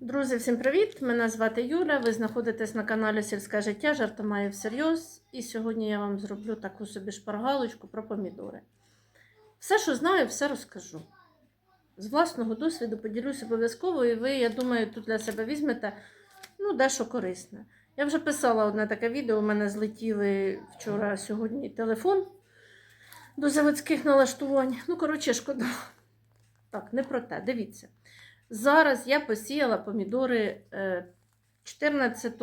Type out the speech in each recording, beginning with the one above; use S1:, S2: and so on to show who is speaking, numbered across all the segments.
S1: Друзі, всім привіт! Мене звати Юля. Ви знаходитесь на каналі Сільське життя, жарта маю всерйоз. І сьогодні я вам зроблю таку собі шпаргалочку про помідори. Все, що знаю, все розкажу. З власного досвіду поділюсь обов'язково, і ви, я думаю, тут для себе візьмете ну, дещо корисне. Я вже писала одне таке відео, у мене злетіли вчора сьогодні телефон до заводських налаштувань. Ну, коротше, шкода. Так, не про те. Дивіться. Зараз я посіяла помідори е, 14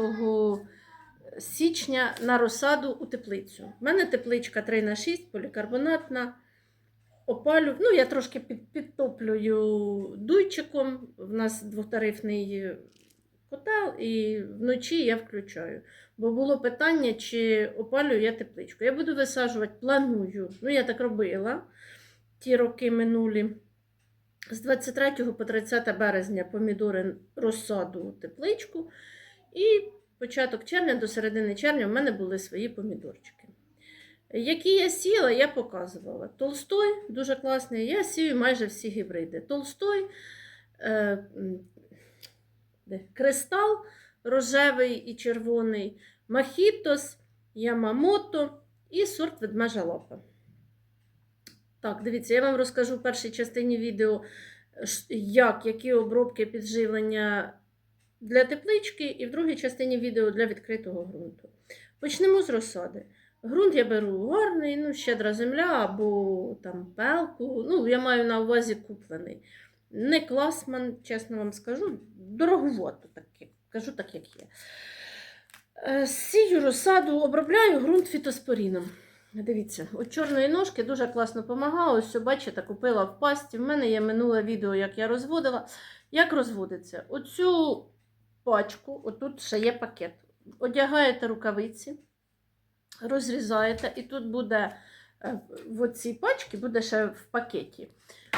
S1: січня на розсаду у теплицю. У мене тепличка 3 на 6 полікарбонатна. Опалю, ну, я трошки під, підтоплюю дуйчиком. В нас двохтарифний котел, і вночі я включаю. Бо було питання, чи опалюю я тепличку. Я буду висаджувати, планую. Ну, я так робила ті роки минулі. З 23 по 30 березня помідори розсаду у тепличку. І початок червня до середини червня в мене були свої помідорчики. Які я сіяла, я показувала. Толстой дуже класний. Я сію майже всі гібриди. Толстой, е, де? кристал рожевий і червоний, махітос, ямамото і сорт ведмежа лапа. Так, дивіться, я вам розкажу в першій частині відео, як, які обробки підживлення для теплички, і в другій частині відео для відкритого ґрунту. Почнемо з розсади. Ґрунт я беру гарний, ну, щедра земля або там пелку. Ну, я маю на увазі куплений. Не класман, чесно вам скажу, дороговато таке, кажу так, як є. Е, Сію розсаду, обробляю ґрунт фітоспоріном. Дивіться, от чорної ножки дуже класно допомагало. Ось, бачите, купила в пасті. В мене є минуле відео, як я розводила. Як розводиться? Оцю пачку, отут ще є пакет. Одягаєте рукавиці, розрізаєте, і тут буде е, в оцій пачці буде ще в пакеті.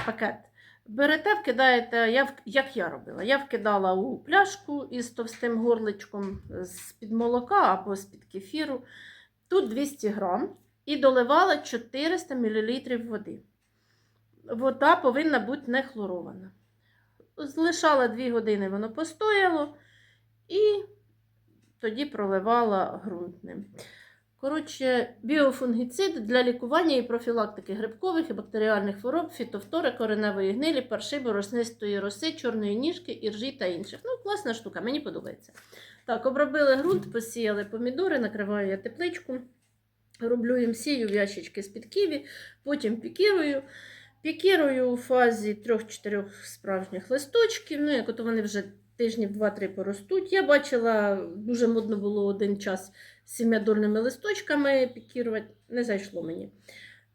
S1: Пакет. Берете, вкидаєте, я, як я робила. Я вкидала у пляшку із товстим горличком з-під молока або з-під кефіру. Тут 200 грам і доливала 400 мл води. Вода повинна бути не хлорована. Залишала 2 години, воно постояло, і тоді проливала ґрунт. Коротше, біофунгіцид для лікування і профілактики грибкових і бактеріальних хвороб, фітофтори, кореневої гнилі, парши, бороснистої роси, чорної ніжки, іржі та інших. Ну, класна штука, мені подобається. Так, обробили ґрунт, посіяли помідори, накриваю я тепличку. Роблю їм сію в ящички з-під ківі, потім пікірую. Пікірую у фазі 3-4 справжніх листочків. Ну, як от вони вже тижнів 2-3 поростуть. Я бачила, дуже модно було один час з сім'ядольними листочками пікірувати. Не зайшло мені.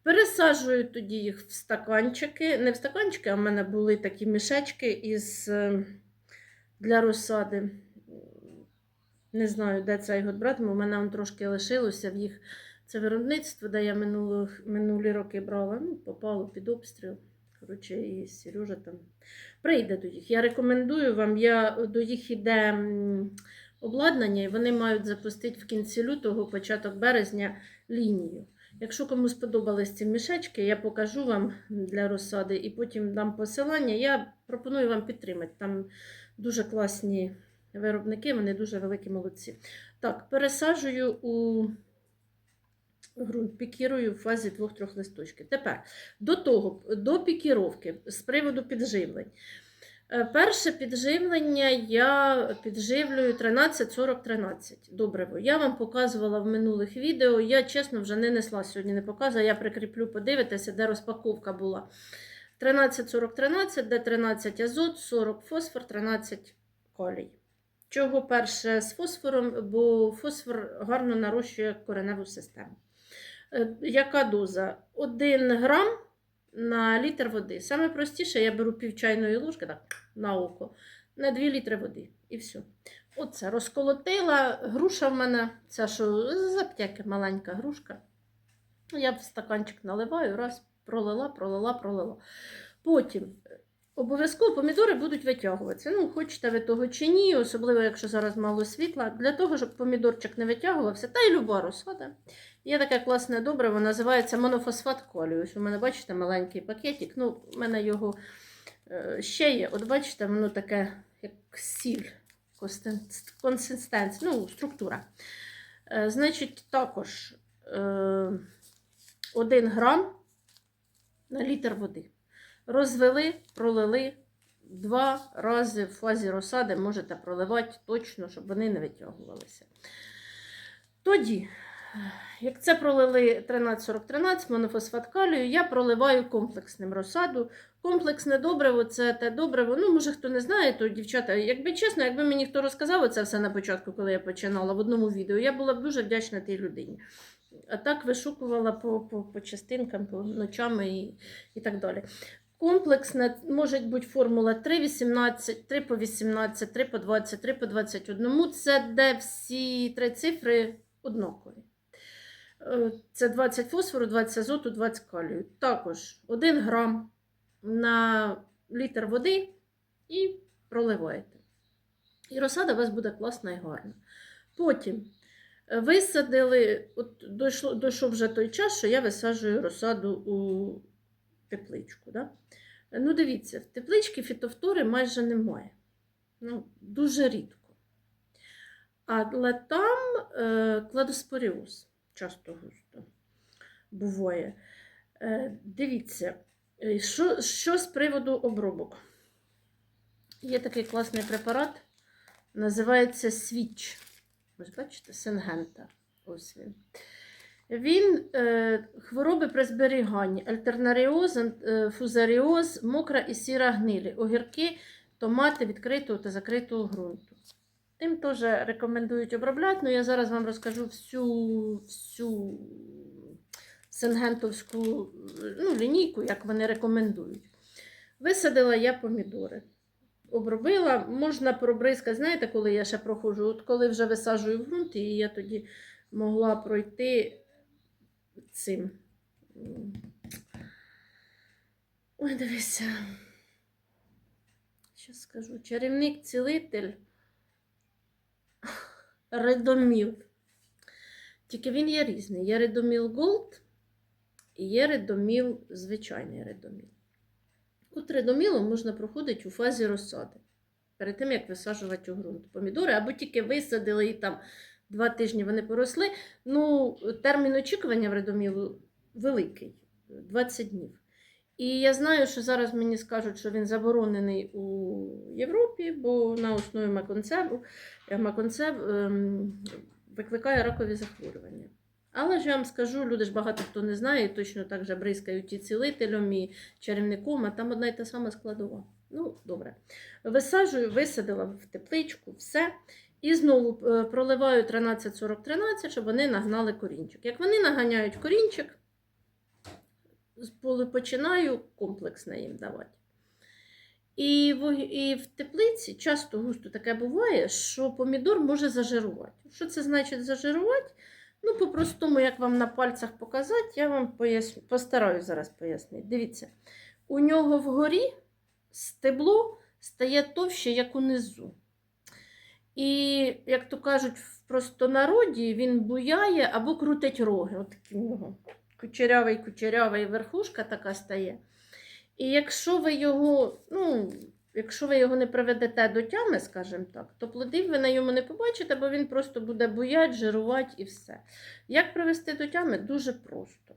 S1: Пересаджую тоді їх в стаканчики. Не в стаканчики, а в мене були такі мішечки із, е, для розсади. Не знаю, де це його брати, у мене он трошки лишилося в їх. Це виробництво, де я минулі, минулі роки брала, ну, попало під обстріл. Коротше, і Сережа там прийде до їх. Я рекомендую вам, я, до їх іде обладнання, і вони мають запустити в кінці лютого, початок березня лінію. Якщо комусь сподобались ці мішечки, я покажу вам для розсади і потім дам посилання. Я пропоную вам підтримати. Там дуже класні виробники, вони дуже великі молодці. Так, пересаджую у ґрунт пікірую в фазі 2-3 листочків. Тепер до того, до пікіровки з приводу підживлень. Е, Перше підживлення я підживлюю 13-40-13 добриво. Я вам показувала в минулих відео. Я чесно вже не несла сьогодні, не показую. Я прикріплю, подивитися, де розпаковка була. 13-40-13, де 13 азот, 40 фосфор, 13 калій. Чого перше з фосфором, бо фосфор гарно нарощує кореневу систему. Е, Яка доза? 1 грам на літр води. Саме простіше, я беру пів чайної ложки так, на око, на 2 літри води. І все. Оце розколотила. Груша в мене, ця що з маленька грушка. Я в стаканчик наливаю, раз, пролила, пролила, пролила. Потім е, обов'язково помідори будуть витягуватися. Ну, хочете ви того чи ні, особливо, якщо зараз мало світла. Для того, щоб помідорчик не витягувався, та й люба розсада. Є таке класне добриво, називається монофосфат колію. У мене, бачите, маленький пакетик. Ну, у мене його е, ще є. От бачите, воно таке як сіль, консистен- консистенція, ну, структура. Е, Значить, також е, 1 грам на літр води. Розвели, пролили два рази в фазі розсади можете проливати точно, щоб вони не витягувалися. Тоді, як це пролили 13-40-13, монофосфат калію, я проливаю комплексним розсаду. Комплексне добриво це те добриво. Ну, може, хто не знає, то дівчата, якби чесно, якби мені хто розказав це все на початку, коли я починала в одному відео, я була б дуже вдячна тій людині. А так вишукувала по, по, по частинкам, по ночами і, і так далі. Комплексна може бути формула 3,18, 3 по 18, 3 по 20, 3 по 21. Це де всі три цифри однакові. Е, Це 20 фосфору, 20 азоту, 20 калію. Також 1 грам на літр води і проливаєте. І розсада у вас буде класна і гарна. Потім е, висадили, от дійшло, дійшов вже той час, що я висаджую розсаду у тепличку. Да? Ну, дивіться, в тепличці фітофтори майже немає. Ну, дуже рідко. Але там е, кладоспоріоз часто густо буває. Е, дивіться, е, що, що з приводу обробок? Є такий класний препарат, називається Свіч. Ось бачите, Сенгента. Ось він. Він е, хвороби при зберіганні, альтернаріоз, е, фузаріоз, мокра і сіра гнилі, огірки, томати відкритого та закритого ґрунту. Тим теж рекомендують обробляти, але я зараз вам розкажу всю, всю сенгентовську ну, лінійку, як вони рекомендують. Висадила я помідори. Обробила, можна пробризкати. Знаєте, коли я ще проходжу, от коли вже висаджую в ґрунт, і я тоді могла пройти цим. Ой, дивися. Що скажу? Чарівник-цілитель Редоміл. Тільки він є різний. Є Редоміл Голд і є Редоміл, звичайний Редоміл. От редомілом можна проходити у фазі розсади. Перед тим, як висаджувати у ґрунт помідори, або тільки висадили і там два тижні вони поросли. Ну, термін очікування в редомілу великий 20 днів. І я знаю, що зараз мені скажуть, що він заборонений у Європі, бо на основі маконцебу е, маконцеб ем, викликає ракові захворювання. Але ж я вам скажу, люди ж багато хто не знає, точно так же бризкають і цілителем, і чарівником, а там одна й та сама складова. Ну, добре. Висаджую, висадила в тепличку, все. І знову е, проливаю 13-40-13, щоб вони нагнали корінчик. Як вони наганяють корінчик, починаю комплексне їм давати. І в, і в теплиці часто густо таке буває, що помідор може зажирувати. Що це значить зажирувати? Ну, по-простому, як вам на пальцях показати, я вам поясню, постараюсь зараз пояснити. Дивіться, у нього вгорі стебло стає товще, як унизу. І, як то кажуть, в простонароді він буяє або крутить роги. От такий у нього кучерявий, кучерявий верхушка така стає. І якщо ви його, ну, якщо ви його не приведете до тями, скажімо так, то плодів ви на йому не побачите, бо він просто буде буять, жирувати і все. Як привести до тями? Дуже просто.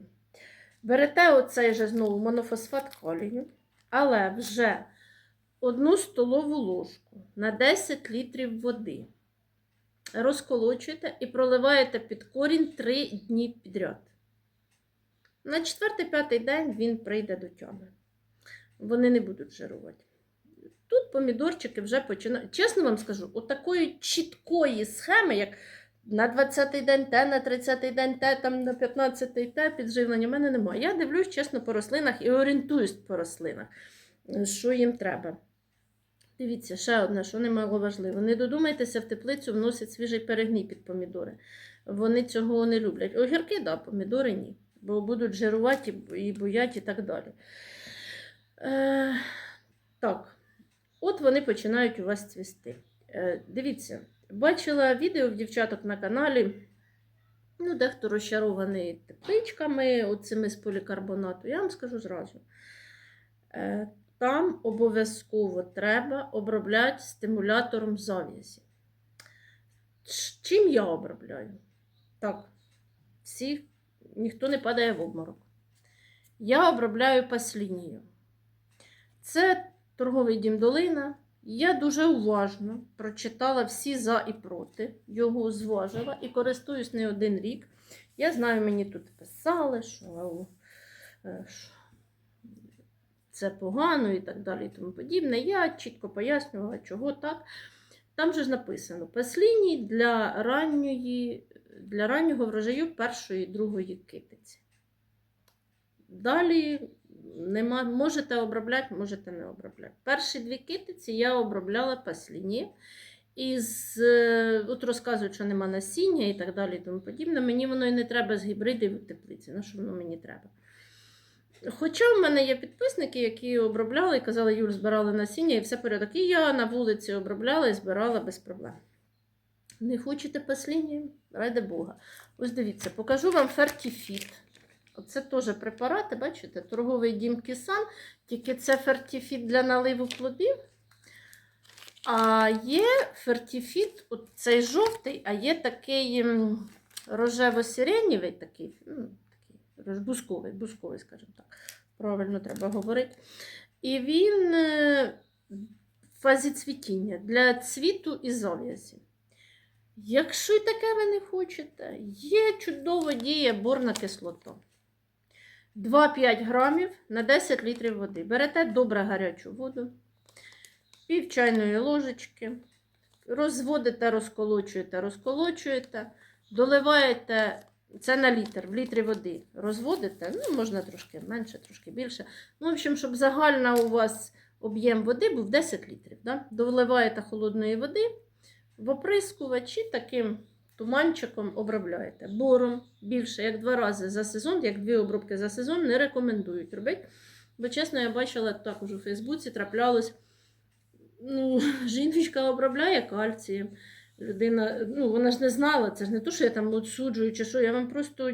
S1: Берете оцей же знову монофосфат калію, але вже одну столову ложку на 10 літрів води. Розколочуєте і проливаєте під корінь 3 дні підряд. На 4-5 день він прийде до тями. Вони не будуть жирувати. Тут помідорчики вже починають. Чесно вам скажу, отакої чіткої схеми, як на 20-й день те, на 30-й день те, там на 15-й те підживлення, в мене немає. Я дивлюсь чесно по рослинах і орієнтуюсь по рослинах, що їм треба. Дивіться, ще одне, що немало важливо. Не додумайтеся, в теплицю вносять свіжий перегній під помідори. Вони цього не люблять. Огірки, да, помідори ні. Бо будуть жирувати і боять і так далі. Е, так, от вони починають у вас цвісти. Е, дивіться, бачила відео в дівчаток на каналі. Ну, дехто розчарований тепличками, оцими з полікарбонату. Я вам скажу зразу. Е, там обов'язково треба обробляти стимулятором зав'язі. Чим я обробляю? Так, всі, ніхто не падає в обморок. Я обробляю паслінію. Це торговий дім Долина. Я дуже уважно прочитала всі за і проти, його зважила і користуюсь не один рік. Я знаю, мені тут писали, що, е, це погано і так далі і тому подібне. Я чітко пояснювала, чого так. Там же ж написано пасліні для ранньої, для раннього врожаю першої другої китиці. Далі нема, можете обробляти, можете не обробляти. Перші дві китиці я обробляла пасліні. І з, е, от розказують, що нема насіння і так далі і тому подібне. Мені воно і не треба з гібридів в теплиці. На що воно мені треба? Хоча в мене є підписники, які обробляли і казали, Юль, збирали насіння і все порядок. І я на вулиці обробляла і збирала без проблем. Не хочете пасліні? Ради Бога. Ось дивіться, покажу вам фертіфіт. Це теж препарати, бачите, торговий дім Кісан, тільки це фертіфіт для наливу плодів. А є фертіфіт, цей жовтий, а є такий рожево-сиренєвий, такий, ну, такий бусковий, скажімо так. Правильно треба говорити. І він е, в фазі цвітіння для цвіту і зав'язі. Якщо і таке ви не хочете, є чудово діє борна кислота. 2-5 грамів на 10 літрів води. Берете добре гарячу воду, пів чайної ложечки, розводите, розколочуєте, розколочуєте, доливаєте це на літр, в літрі води розводите, ну, можна трошки менше, трошки більше. Ну, в общем, щоб загальна у вас об'єм води був 10 літрів. Да? Доливаєте холодної води в оприскувач і таким туманчиком обробляєте. Бором більше, як два рази за сезон, як дві обробки за сезон, не рекомендують робити. Бо, чесно, я бачила також у Фейсбуці, траплялось. Ну, жіночка обробляє кальцієм. Людина, ну, вона ж не знала, це ж не то, що я там отсуджую чи що, я вам просто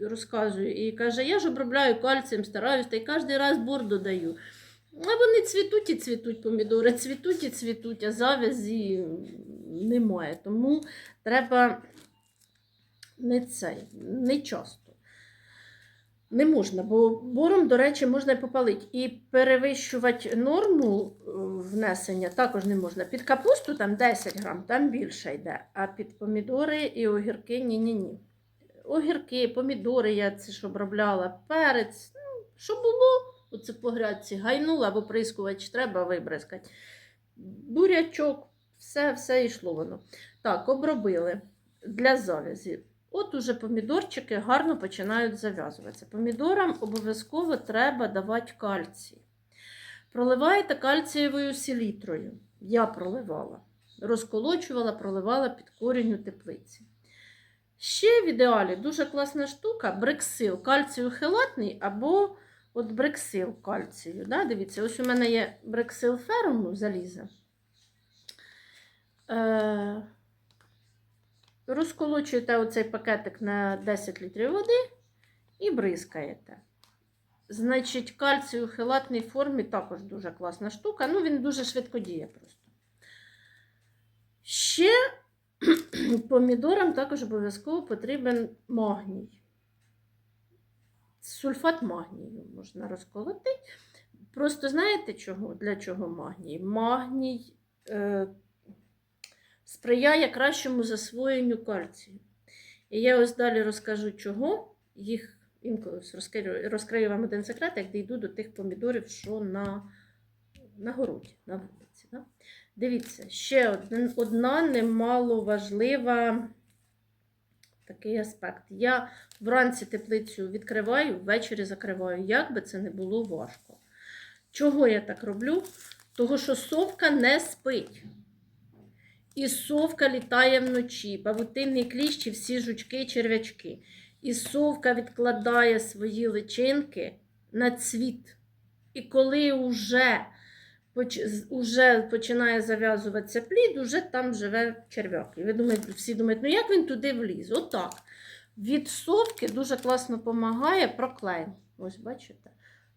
S1: розказую. І каже, я ж обробляю кальцієм, стараюсь, та й кожен раз бор додаю. А вони цвітуть і цвітуть помідори, цвітуть і цвітуть, а завязі немає. Тому треба не цей, не часто. Не можна, бо бором, до речі, можна і попалити. І перевищувати норму е, внесення також не можна. Під капусту там 10 грам, там більше йде, а під помідори і огірки ні-ні-ні. Огірки, помідори я це ж обробляла, перець, ну, що було, оце по грядці, гайнула, або прискувач треба вибризкати. Бурячок, все, все йшло воно. Так, обробили для завязі. От уже помідорчики гарно починають зав'язуватися. Помідорам обов'язково треба давати кальцій. Проливаєте кальцієвою селітрою. Я проливала. Розколочувала, проливала під корінь у теплиці. Ще в ідеалі дуже класна штука брексил, кальцію хелатний або от брексил кальцію. Да? Дивіться, ось у мене є брексил феруму заліза. Е, Розколочуєте оцей пакетик на 10 літрів води і бризкаєте. Значить, кальцій у хелатній формі також дуже класна штука. Ну, він дуже швидко діє просто. Ще помідорам також обов'язково потрібен магній. Сульфат магнію можна розколоти. Просто знаєте чого? Для чого магній? Магній е, сприяє кращому засвоєнню кальцію. І я ось далі розкажу, чого їх інколи розкрию, розкрию вам один секрет, як дійду до тих помідорів, що на, на городі, на вулиці. Да? Дивіться, ще один, одна немаловажлива такий аспект. Я вранці теплицю відкриваю, ввечері закриваю, як би це не було важко. Чого я так роблю? Того, що совка не спить. І совка літає вночі, павутинний кліщ і всі жучки, черв'ячки. І совка відкладає свої личинки на цвіт. І коли вже, уже починає зав'язуватися плід, уже там живе черв'як. І ви думаєте, всі думають, ну як він туди вліз? Отак. Від совки дуже класно допомагає проклейм. Ось бачите?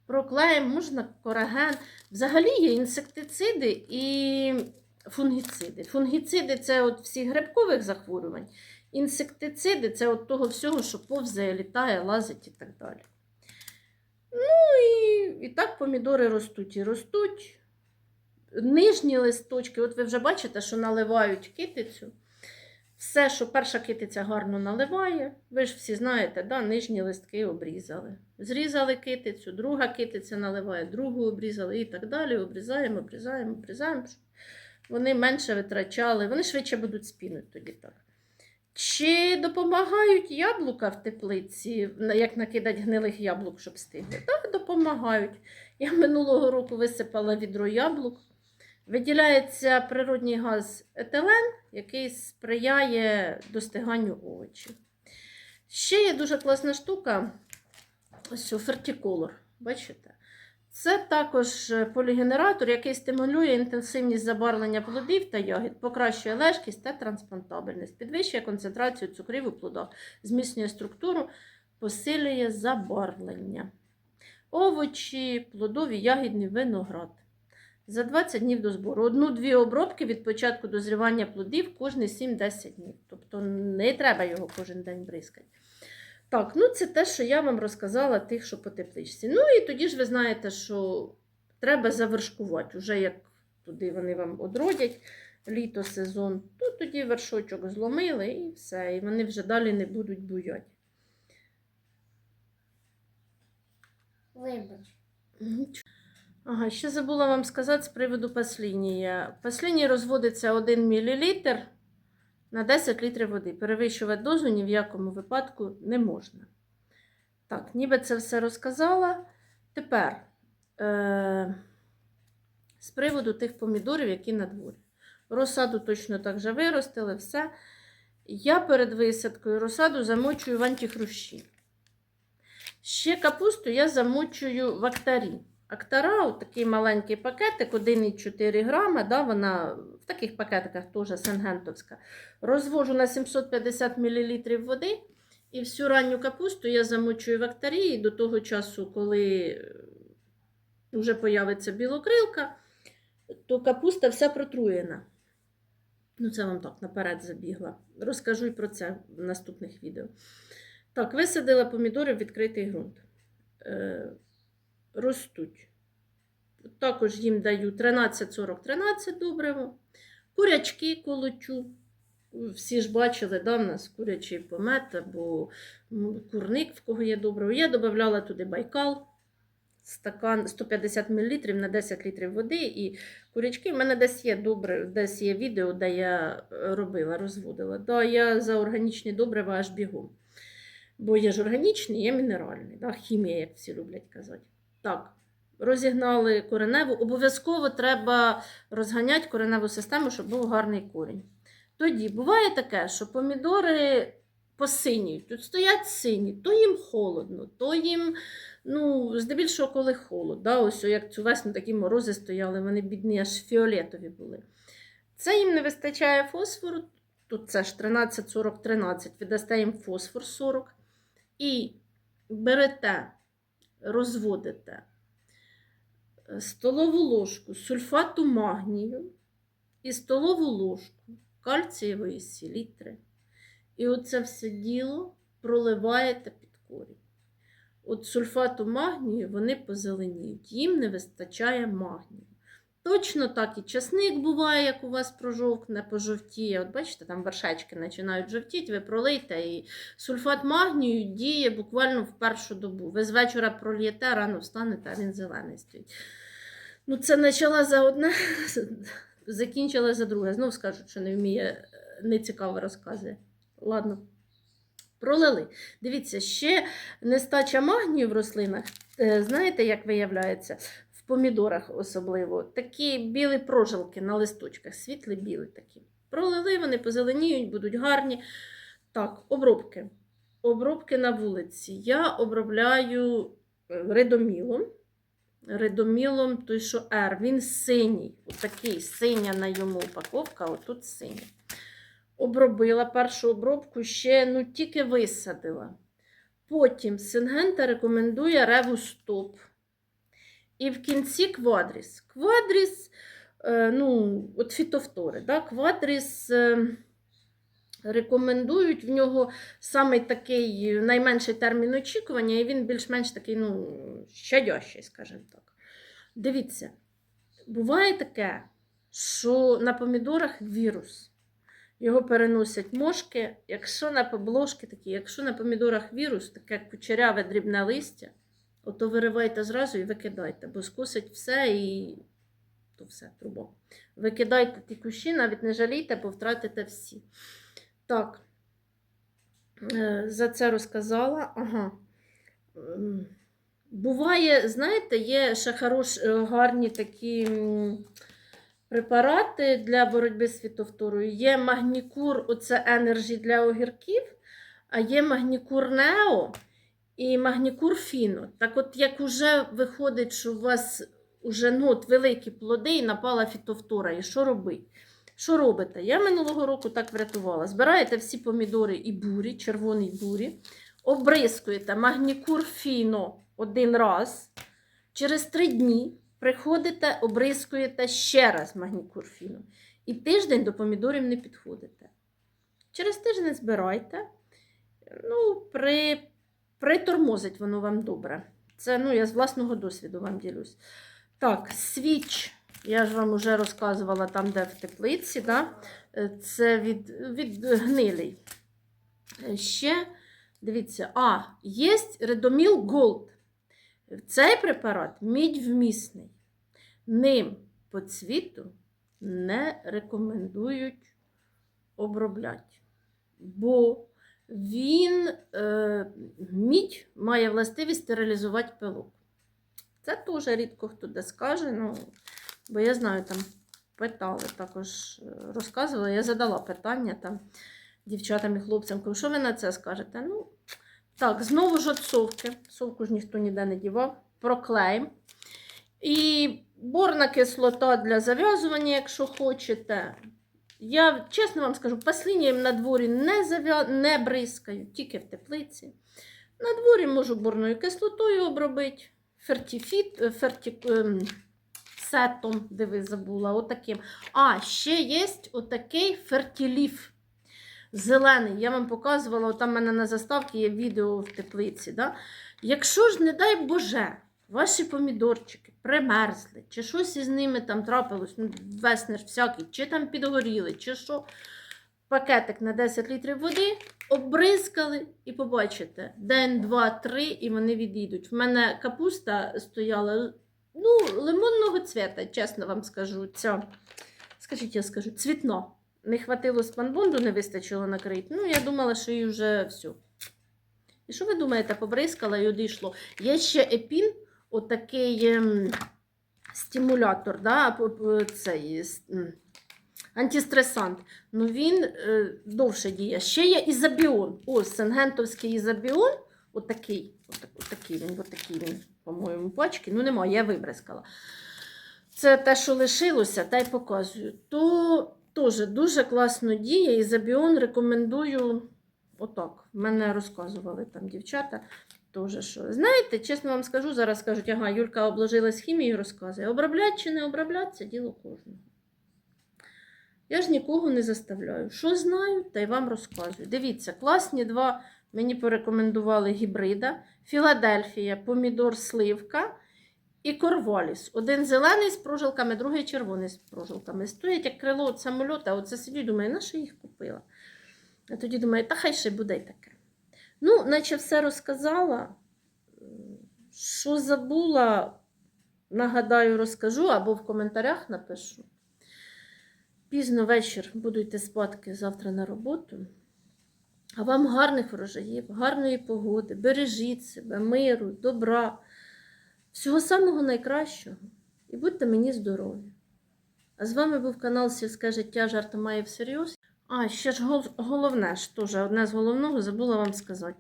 S1: проклеїм, можна кораген. Взагалі є інсектициди і фунгіциди. Фунгіциди це от всі грибкових захворювань. Інсектициди це от того всього, що повзає, літає, лазить і так далі. Ну і, і так помідори ростуть і ростуть. Нижні листочки, от ви вже бачите, що наливають китицю. Все, що перша китиця гарно наливає, ви ж всі знаєте, да, нижні листки обрізали. Зрізали китицю, друга китиця наливає, другу обрізали і так далі. Обрізаємо, обрізаємо, обрізаємо, вони менше витрачали, вони швидше будуть спінути тоді так. Чи допомагають яблука в теплиці, як накидати гнилих яблук, щоб стигли? Так, допомагають. Я минулого року висипала відро яблук. Виділяється природній газ етилен, який сприяє достиганню овочів. Ще є дуже класна штука ось фертиколор. Бачите? Це також е, полігенератор, який стимулює інтенсивність забарвлення плодів та ягід, покращує лежкість та транспортабельність, підвищує концентрацію цукрів у плодах, зміцнює структуру, посилює забарвлення. Овочі, плодові, ягідні, виноград. За 20 днів до збору. Одну-дві обробки від початку дозрівання плодів кожні 7-10 днів. Тобто не треба його кожен день бризкати. Так, ну це те, що я вам розказала тих, що по тепличці. Ну і тоді ж ви знаєте, що треба завершкувати. Уже як туди вони вам одродять літо, сезон, то тоді вершочок зломили і все. І вони вже далі не будуть буяти.
S2: Вибач.
S1: Ага, ще забула вам сказати з приводу паслінія. Пасліній розводиться 1 мл на 10 літрів води. Перевищувати дозу ні в якому випадку не можна. Так, ніби це все розказала. Тепер е- з приводу тих помідорів, які на дворі. Розсаду точно так же виростили, все. Я перед висадкою розсаду замочую в антихрущі. Ще капусту я замочую в актарі. Актара, такий маленький пакетик, 1,4 грама, да, вона таких пакетиках теж сенгентовська. Розвожу на 750 мл води. І всю ранню капусту я замочую в актарі і до того часу, коли вже появиться білокрилка, то капуста вся протруєна. Ну, це вам так наперед забігла. Розкажу і про це в наступних відео. Так, висадила помідори в відкритий ґрунт. Е, ростуть. Також їм даю 13-40-13 добриво. Курячки колочу. Всі ж бачили, да, в нас курячий помет або курник, в кого є добриво. Я додавала туди байкал, стакан 150 мл на 10 літрів води. І курячки в мене десь є добре, десь є відео, де я робила, розводила. Да, я за органічні добрива аж бігом. Бо є ж органічний, є мінеральний, да? хімія, як всі люблять казати. Так, розігнали кореневу. Обов'язково треба розганяти кореневу систему, щоб був гарний корінь. Тоді буває таке, що помідори посинюють. Тут стоять сині, то їм холодно, то їм, ну, здебільшого, коли холод. Да? Ось як цю весну такі морози стояли, вони бідні, аж фіолетові були. Це їм не вистачає фосфору. Тут це ж 13-40-13, віддасте їм фосфор 40. І берете, розводите столову ложку сульфату магнію і столову ложку кальцієвої селітри. І оце все діло проливаєте під корінь. От сульфату магнію вони позеленіють, їм не вистачає магнію. Точно так і часник буває, як у вас прожовкне, пожовтіє. От бачите, там вершечки починають жовтіти, ви пролийте, і сульфат магнію діє буквально в першу добу. Ви з вечора пролієте, рано встанете, а він зелений стоїть. Ну, це почала за одне, закінчила за друге. Знову скажуть, що не вміє, нецікаво розказує. Ладно. Пролили. Дивіться, ще нестача магнію в рослинах. Е, Знаєте, як виявляється? Помідорах особливо. Такі білі прожилки на листочках, світлі білі такі. Пролили, вони позеленіють, будуть гарні. Так, обробки. Обробки на вулиці. Я обробляю е, редомілом. Редомілом, той, що R, він синій. Отакий синя на йому упаковка, отут синя. Обробила першу обробку, ще ну, тільки висадила. Потім Сингента рекомендує Реву Стоп. І в кінці квадріс. Квадріс, е, ну, от фітофтори, да? квадріс е, рекомендують в нього саме такий найменший термін очікування, і він більш-менш такий, ну, щадящий, скажімо так. Дивіться, буває таке, що на помідорах вірус. Його переносять мошки. Якщо на поблошки такі, якщо на помідорах вірус, таке кучеряве дрібне листя, ото виривайте зразу і викидайте, бо скусить все і то все, труба. Викидайте ті кущі, навіть не жалійте, бо втратите всі. Так, е, за це розказала. Ага. Буває, знаєте, є ще хорош, е, гарні такі препарати для боротьби з фітофторою. Є магнікур, оце енержі для огірків, а є магнікур Нео і магнікур Фіно. Так от, як уже виходить, що у вас уже ну, от великі плоди і напала фітофтора, і що робити? Що робите? Я минулого року так врятувала. Збираєте всі помідори і бурі, червоні бурі, обрискуєте магнікур Фіно один раз. Через три дні приходите, обрискуєте ще раз магнікур Фіно. І тиждень до помідорів не підходите. Через тиждень збирайте. Ну, при, притормозить воно вам добре. Це ну, я з власного досвіду вам ділюсь. Так, свіч. Я ж вам вже розказувала там, де в теплиці. Да? Е, Це від, від гнилий. Е, Ще, дивіться, а, є Редоміл Gold. Цей препарат мідь вмісний. Ним по цвіту не рекомендують обробляти. Бо він, е, мідь має властивість стерилізувати пилок. Це теж рідко хто де скаже, ну, бо я знаю, там питали, також е, розказувала, я задала питання там дівчатам і хлопцям, що ви на це скажете? Ну, так, знову ж от совки. Совку ж ніхто ніде не дівав. Проклейм. І борна кислота для зав'язування, якщо хочете. Я чесно вам скажу, паслінням на дворі не, зав'я... не бризкаю, тільки в теплиці. На дворі можу борною кислотою обробити, фертіфіт, е, ферті... ем, сетом, де ви забула, отаким. А, ще є отакий фертіліф. Зелений, я вам показувала, там в мене на заставці є відео в теплиці. Да? Якщо ж, не дай Боже, ваші помідорчики примерзли, чи щось із ними там трапилось, ну, веснер всякий, чи там підгоріли, чи що, пакетик на 10 літрів води, обризкали і побачите, день, два, три, і вони відійдуть. В мене капуста стояла ну, лимонного цвіта, чесно вам скажу. Ця, скажіть, я скажу, цвітно. Не хватило спанбонду, не вистачило накрити. Ну, я думала, що їй вже все. І що ви думаєте, побризкала і одійшло. Є ще епін, отакий ем, стимулятор, да, цей, антистресант. Ну він е, довше діє. Ще є ізобіон. Ось сенгентовський ізобіон. Отакий. Отакий він, отакий він, по-моєму, пачки. Ну, немає, я вибризкала. Це те, що лишилося, та й показую. То теж дуже класно діє. Ізобіон рекомендую. Отак. Мене розказували там дівчата. Тоже що. Знаєте, чесно вам скажу, зараз скажуть, ага, Юлька обложилась хімією, розказує. Оброблять чи не оброблять, це діло кожного. Я ж нікого не заставляю. Що знаю, та й вам розказую. Дивіться, класні два мені порекомендували гібрида. Філадельфія, помідор сливка і корваліс. Один зелений з прожилками, другий червоний з прожилками. Стоять як крило від самольота, оце сидю, думаю, на що їх купила? А тоді думаю, та хай ще буде й таке. Ну, наче все розказала. Що забула, нагадаю, розкажу або в коментарях напишу. Пізно вечір буду йти спадки завтра на роботу. А вам гарних врожаїв, гарної погоди, бережіть себе, миру, добра, всього самого найкращого. І будьте мені здорові. А з вами був канал Сільське життя жарта має всерйоз. А, ще ж головне, ж теж одне з головного забула вам сказати.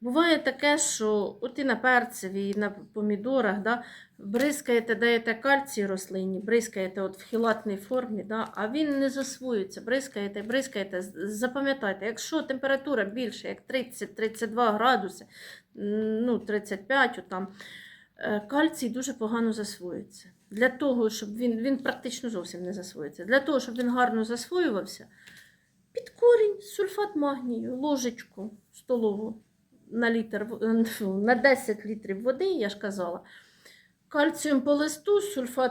S1: Буває таке, що от і на перцеві, і на помідорах, да, бризкаєте, даєте кальцій рослині, бризкаєте от в хілатній формі, да, а він не засвоюється. Бризкаєте, бризкаєте. Запам'ятайте, якщо температура більше, як 30-32 градуси, ну 35 от там, е, кальцій дуже погано засвоюється. Для того, щоб він, він практично зовсім не засвоюється. Для того, щоб він гарно засвоювався, під корінь, сульфат магнію, ложечку столову на, літр, на 10 літрів води, я ж казала. Кальцієм по листу, сульфат